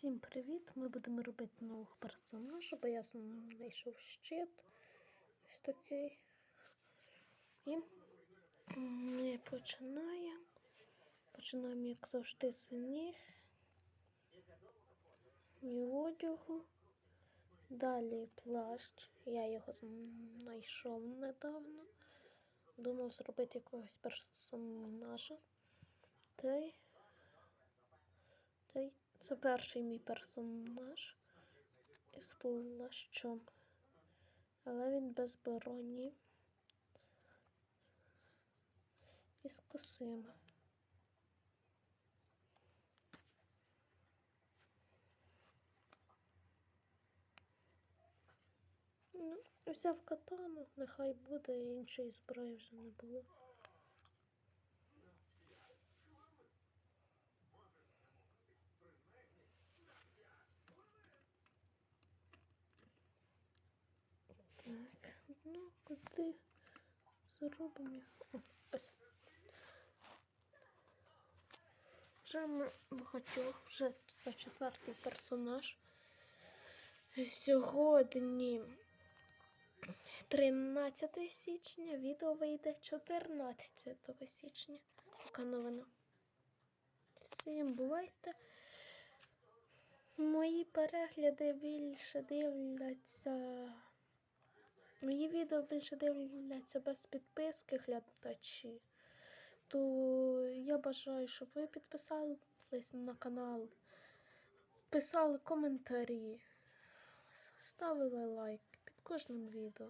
Всім привіт! Ми будемо робити нового персонажа, бо я знайшов щит. Ось такий. І ми починаємо. Починаємо, як завжди, з ніг і одягу. Далі плащ. Я його знайшов недавно. Думав зробити якогось персонажа. Та й та й це перший мій персонаж із плащом. Але він без броні. І з косими. Ну, взяв катану, нехай буде, іншої зброї вже не було. Так, ну куди зробимо? Ось. Вже ми багатьох, вже це четвертий персонаж. Сьогодні 13 січня, відео вийде 14 січня. Така новина. Всім бувайте. Мої перегляди більше дивляться. Мої відео більше дивляться без підписки глядачі. То я бажаю, щоб ви підписались на канал, писали коментарі, ставили лайк під кожним відео.